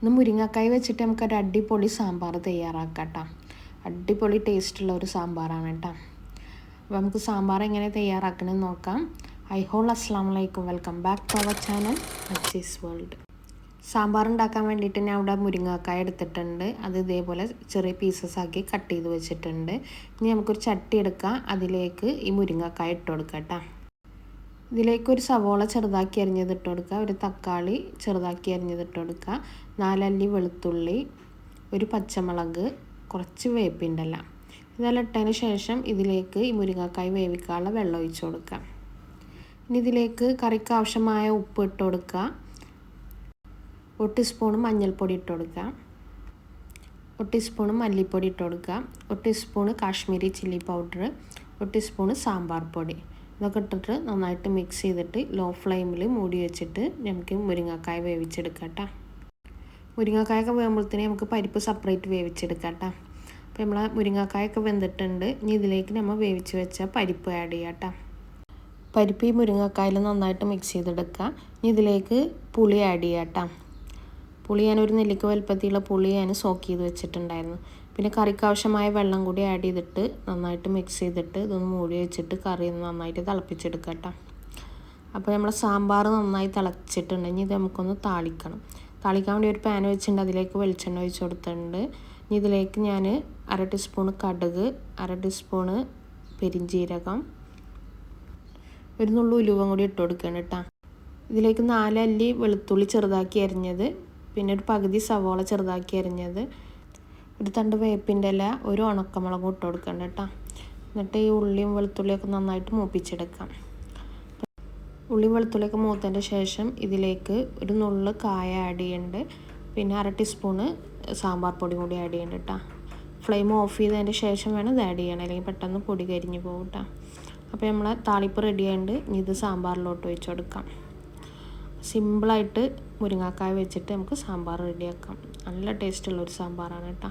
ഇന്ന് മുരിങ്ങക്കായ് വെച്ചിട്ട് നമുക്കൊരു അടിപൊളി സാമ്പാർ തയ്യാറാക്കാം കേട്ടോ അടിപൊളി ടേസ്റ്റുള്ള ഒരു സാമ്പാറാണ് കേട്ടോ. അപ്പോൾ നമുക്ക് സാമ്പാർ എങ്ങനെ തയ്യാറാക്കണമെന്ന് നോക്കാം. ഐ ഹോൾ അസ്സാം വലൈക്കും welcome back to our channel. അച്ചീസ് world sambar ഉണ്ടാക്കാൻ വേണ്ടിയിട്ട് ഞാൻ അവിടെ മുരിങ്ങക്കായ എടുത്തിട്ടുണ്ട്. അത് ഇതേപോലെ ചെറിയ പീസസ് ആക്കി കട്ട് ചെയ്ത് വെച്ചിട്ടുണ്ട്. ഇനി നമുക്കൊരു ചട്ടി എടുക്കാം. അതിലേക്ക് ഈ മുരിങ്ങക്കായ ഇട്ട് കൊടുക്കാം കേട്ടോ. ഇതിലേക്ക് ഒരു സവോള ചെറുതാക്കി അരിഞ്ഞതിട്ട് കൊടുക്കുക. ഒരു തക്കാളി ചെറുതാക്കി അരിഞ്ഞതിട്ട് കൊടുക്കുക. നാലല്ലി വെളുത്തുള്ളി ഒരു പച്ചമുളക് കുറച്ച് വേപ്പിന്റെല്ല ഇതെല്ലാം ഇട്ടതിന് ശേഷം ഇതിലേക്ക് ഈ മുരിങ്ങക്കായ് വേവിക്കാനുള്ള വെള്ളം ഒഴിച്ച് കൊടുക്കുക. ഇനി ഇതിലേക്ക് കറിക്ക് ആവശ്യമായ ഉപ്പ് ഇട്ട് കൊടുക്കുക. ഒരു ടീസ്പൂൺ മഞ്ഞൾപ്പൊടി ഇട്ട് കൊടുക്കുക. ഒരു ടീസ്പൂൺ മല്ലിപ്പൊടി ഇട്ട് കൊടുക്കുക. ഒരു ടീസ്പൂൺ കാശ്മീരി ചില്ലി പൗഡർ. ഒരു ടീസ്പൂൺ സാമ്പാർ പൊടി. ഇതൊക്കെ ഇട്ടിട്ട് നന്നായിട്ട് മിക്സ് ചെയ്തിട്ട് ലോ ഫ്ലെയിമിൽ മൂടി വെച്ചിട്ട് നമുക്ക് മുരിങ്ങക്കായ വേവിച്ചെടുക്കാം കേട്ടോ. മുരിങ്ങക്കായൊക്കെ നമുക്ക് പരിപ്പ് സെപ്പറേറ്റ് വേവിച്ചെടുക്കാം കേട്ടോ. അപ്പോൾ നമ്മൾ മുരിങ്ങക്കായൊക്കെ വെന്തിട്ടുണ്ട്. ഇനി ഇതിലേക്ക് നമ്മൾ വേവിച്ച് വെച്ച പരിപ്പ് ആഡ് ചെയ്യാം കേട്ടോ. പരിപ്പ് ഈ മുരിങ്ങക്കായിൽ നന്നായിട്ട് മിക്സ് ചെയ്തെടുക്കുക ഇനി ഇതിലേക്ക് പുളി ആഡ് ചെയ്യാം കേട്ടോ. പുളി ഞാൻ ഒരു നെല്ലിക്ക വലുപ്പത്തിലുള്ള പുളി ഞാൻ സോക്ക് ചെയ്ത് വെച്ചിട്ടുണ്ടായിരുന്നു. പിന്നെ കറിക്ക് ആവശ്യമായ വെള്ളം കൂടി ആഡ് ചെയ്തിട്ട് നന്നായിട്ട് മിക്സ് ചെയ്തിട്ട് ഇതൊന്ന് മൂടി വെച്ചിട്ട് കറി ഒന്ന് നന്നായിട്ട് തിളപ്പിച്ചെടുക്കുക കേട്ടോ. അപ്പോൾ നമ്മൾ സാമ്പാർ നന്നായി തിളച്ചിട്ടുണ്ടെങ്കിൽ ഇത് നമുക്കൊന്ന് താളിക്കണം. താളിക്കാൻ വേണ്ടി ഒരു പാൻ വെച്ചിട്ടുണ്ട്. അതിലേക്ക് വെളിച്ചെണ്ണ ഒഴിച്ച് കൊടുത്തിട്ടുണ്ട്. ഇനി ഇതിലേക്ക് ഞാൻ അര ടീസ്പൂൺ കടുക് അര ടീസ്പൂണ് പെരിഞ്ജീരകം ഒരു നുള്ളു ഉലുവം കൂടി ഇട്ട് കൊടുക്കണം കേട്ടോ. ഇതിലേക്ക് നാലല്ലി വെളുത്തുള്ളി ചെറുതാക്കി അരിഞ്ഞത്. പിന്നെ ഒരു പകുതി സവോള ചെറുതാക്കി അരിഞ്ഞത്. ഒരു തണ്ട് വേപ്പിന്റെ ഇല ഒരു ഉണക്കമുളകും ഇട്ട് കൊടുക്കണ്ട കേട്ടോ. എന്നിട്ട് ഈ ഉള്ളിയും വെളുത്തുള്ളിയൊക്കെ നന്നായിട്ട് മൂപ്പിച്ചെടുക്കാം. ഉള്ളിയും വെളുത്തുള്ളിയൊക്കെ മൂത്തതിന്റെ ശേഷം ഇതിലേക്ക് ഒരു നുള്ള് കായ ആഡ് ചെയ്യുന്നുണ്ട് പിന്നെ അര ടീസ്പൂണ് സാമ്പാർ പൊടി കൂടി ആഡ് ചെയ്യുന്നുണ്ട് കേട്ടോ. ഫ്ലെയിം ഓഫ് ചെയ്തതിന്റെ ശേഷം വേണം ഇത് ആഡ് ചെയ്യണം. അല്ലെങ്കിൽ പെട്ടെന്ന് പൊടി കരിഞ്ഞു പോകും കേട്ടോ. അപ്പോൾ നമ്മൾ താളിപ്പ് റെഡി ആയതുകൊണ്ട് ഇനി ഇത് സാമ്പാറിലോട്ട് ഒഴിച്ചു കൊടുക്കാം. സിമ്പിളായിട്ട് മുരിങ്ങാക്കായ വെച്ചിട്ട് നമുക്ക് സാമ്പാർ റെഡിയാക്കാം. നല്ല ടേസ്റ്റുള്ള ഒരു സാമ്പാറാണ് കേട്ടോ.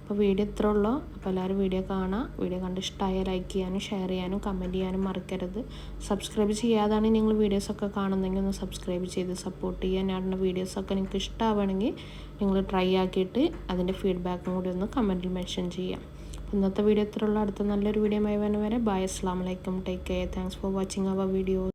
അപ്പോൾ വീഡിയോ ഇത്ര ഉള്ളൂ. അപ്പോൾ എല്ലാവരും വീഡിയോ കാണാം. വീഡിയോ കണ്ട് ഇഷ്ടമായാൽ ലൈക്ക് ചെയ്യാനും ഷെയർ ചെയ്യാനും കമന്റ് ചെയ്യാനും മറക്കരുത്. സബ്സ്ക്രൈബ് ചെയ്യാതാണ് നിങ്ങൾ വീഡിയോസൊക്കെ കാണുന്നെങ്കിൽ ഒന്ന് സബ്സ്ക്രൈബ് ചെയ്ത് സപ്പോർട്ട് ചെയ്യാൻ ഞാൻ വീഡിയോസൊക്കെ നിങ്ങൾക്ക് ഇഷ്ടമാവണമെങ്കിൽ നിങ്ങൾ ട്രൈ ആക്കിയിട്ട് അതിന്റെ ഫീഡ്ബാക്കും കൂടി ഒന്ന് കമന്റിൽ മെൻഷൻ ചെയ്യാം. ഇന്നത്തെ വീഡിയോ ഇത്രയുള്ള അടുത്ത നല്ലൊരു വീഡിയോ ആയി വരെ ബൈ അസ്സാം വലൈക്കും take care thanks for watching our video